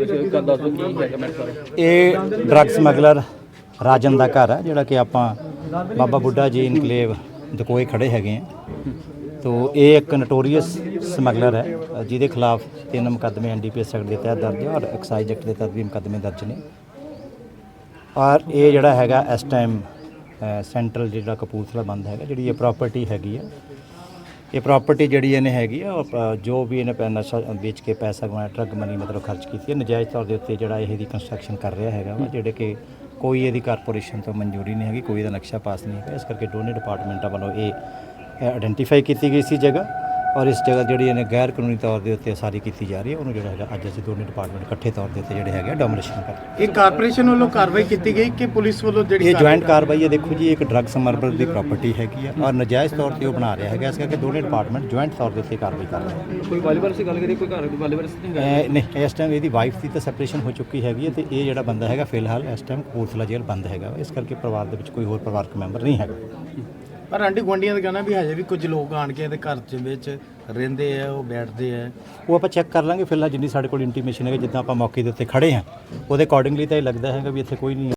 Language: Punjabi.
ਪੁਲਿਸ ਗੱਲ ਦੱਸ ਦਿਓ ਕੀ ਹੈਗਾ ਮੈਂ ਸਰ ਇਹ ਡਰੱਗ ਸਮਗਲਰ ਰਾਜਨ ਦਾ ਘਰ ਹੈ ਜਿਹੜਾ ਕਿ ਆਪਾਂ ਬਾਬਾ ਬੁੱਢਾ ਜੀ ਇਨਕਲੇਵ ਦਕੋਏ ਖੜੇ ਹੈਗੇ ਆ। ਤੋ ਇਹ ਇੱਕ ਨਟੋਰੀਅਸ ਸਮਗਲਰ ਹੈ ਅ, ਜਿਹਦੇ ਖਿਲਾਫ ਤਿੰਨ ਮੁਕੱਦਮੇ ਐਨਡੀਪੀਐਸ ਐਕਟ ਦੇ ਤਹਿਤ ਦਰਜ ਹੈ ਔਰ ਐਕਸਾਈਜ਼ ਐਕਟ ਦੇ ਤਹਿਤ ਵੀ ਮੁਕੱਦਮੇ ਦਰਜ ਨੇ। ਔਰ ਇਹ ਜਿਹੜਾ ਹੈਗਾ ਇਸ ਟਾਈਮ ਸੈਂਟਰਲ ਜਿਹੜਾ ਕਪੂਰਥਲਾ ਬੰਦ ਹੈਗਾ ਜਿਹੜੀ ਇਹ ਪ੍ਰਾਪਰਟੀ ਹੈਗੀ ਆ ਇਹ ਪ੍ਰਾਪਰਟੀ ਜਿਹੜੀ ਇਹਨੇ ਹੈਗੀ ਆ ਉਹ, ਜੋ ਵੀ ਇਹਨੇ ਪੈ- ਨਸ਼ਾ ਵੇਚ ਕੇ ਪੈਸਾ ਕਮਾਇਆ ਡਰੱਗ ਮਨੀ ਮਤਲਬ ਖਰਚ ਕੀਤੀ ਹੈ ਨਜਾਇਜ਼ ਤੌਰ ਦੇ ਉੱਤੇ ਜਿਹੜਾ ਇਹਦੀ ਕੰਸਟਰਕਸ਼ਨ ਕਰ ਰਿਹਾ ਹੈਗਾ ਵਾ ਜਿਹੜੇ ਕਿ ਕੋਈ ਇਹਦੀ ਕਾਰਪੋਰੇਸ਼ਨ ਤੋਂ ਮਨਜ਼ੂਰੀ ਨਹੀਂ ਹੈਗੀ ਕੋਈ ਇਹਦਾ ਨਕਸ਼ਾ ਪਾਸ ਨਹੀਂ ਹੈਗਾ ਇਸ ਕਰਕੇ ਦੋਨੇ ਡਿਪਾਰਟਮੈਂਟਾਂ ਵੱਲੋਂ ਇਹ ਆਇਡੈਂਟੀਫਾਈ ਕੀਤੀ ਗਈ ਸੀ ਜਗ੍ਹਾ। ਔਰ ਇਸ ਜਗ੍ਹਾ ਜਿਹੜੀ ਇਹਨੇ ਗੈਰ ਕਾਨੂੰਨੀ ਤੌਰ ਦੇ ਉੱਤੇ ਸਾਰੀ ਕੀਤੀ ਜਾ ਰਹੀ ਹੈ ਉਹਨੂੰ ਜਿਹੜਾ ਹੈਗਾ ਅੱਜ ਅਸੀਂ ਦੋਨੇ ਡਿਪਾਰਟਮੈਂਟ ਇਕੱਠੇ ਤੌਰ ਦੇ ਉੱਤੇ ਜਿਹੜੇ ਹੈਗੇ ਡੋਮੀਨੇਸ਼ਨ ਕਰ ਰਹੇ ਇਹ ਕਾਰਪੋਰੇਸ਼ਨ ਵੱਲੋਂ ਕਾਰਵਾਈ ਕੀਤੀ ਗਈ ਕਿ ਪੁਲਿਸ ਵੱਲੋਂ ਜਿਹੜੀ ਇਹ ਜੁਆਇੰਟ ਕਾਰਵਾਈ ਹੈ ਦੇਖੋ ਜੀ ਇੱਕ ਡਰੱਗ ਸਮਰਬਲ ਦੀ ਪ੍ਰਾਪਰਟੀ ਹੈਗੀ ਆ ਔਰ ਨਜਾਇਜ਼ ਤੌਰ ਤੇ ਉਹ ਬਣਾ ਰਿਹਾ ਹੈਗਾ ਇਸ ਕਰਕੇ ਦੋਨੇ ਡਿਪਾਰਟਮੈਂਟ ਜੁਆਇੰਟ ਤੌਰ ਦੇ ਉੱਤੇ ਕਾਰਵਾਈ ਕਰ ਰਹੇ ਹਨ ਕੋਈ ਵਾਲੀਬਾਲ ਦੀ ਗੱਲ ਕਰੀਏ ਕੋਈ ਘਰ ਦੀ ਵਾਲੀਬਾਲ ਇਹ ਨਹੀਂ ਇਸ ਟਾਈਮ ਇਹਦੀ ਵਾਈਫ ਦੀ ਤਾਂ ਸੈਪਰੇਸ਼ਨ ਹੋ ਚੁੱਕੀ ਹੈਗੀ ਹੈ ਤੇ ਇਹ ਜਿਹੜਾ ਬੰਦਾ ਹੈਗਾ ਫਿਲਹਾਲ ਇਸ ਟਾਈਮ ਕਪੂਰਥਲਾ ਜੇਲ੍ਹ ਬੰਦ ਹੈਗਾ। ਇਸ ਕਰਕੇ ਪਰਿਵਾਰ ਦੇ ਵਿੱਚ ਕੋਈ ਹੋਰ ਪਰਿਵਾਰਕ ਮੈਂਬਰ ਨਹੀਂ ਹੈਗਾ। ਪਰ ਆਂਢੀ ਗੁਆਂਢੀਆਂ ਦਾ ਕਹਿਣਾ ਵੀ ਹਜੇ ਵੀ ਕੁਝ ਲੋਕ ਆਣ ਕੇ ਇਹਦੇ ਘਰ ਦੇ ਵਿੱਚ ਰਹਿੰਦੇ ਆ, ਉਹ ਬੈਠਦੇ ਆ। ਉਹ ਆਪਾਂ ਚੈੱਕ ਕਰ ਲਾਂਗੇ, ਫਿਲਹਾਲ ਜਿੰਨੀ ਸਾਡੇ ਕੋਲ ਇੰਟੀਮੇਸ਼ਨ ਹੈਗੀ, ਜਿੱਦਾਂ ਆਪਾਂ ਮੌਕੇ ਦੇ ਉੱਤੇ ਖੜੇ ਹਾਂ ਉਹਦੇ ਅਕੋਰਡਿੰਗਲੀ ਤਾਂ ਇਹ ਲੱਗਦਾ ਹੈਗਾ ਵੀ ਇੱਥੇ ਕੋਈ ਨਹੀਂ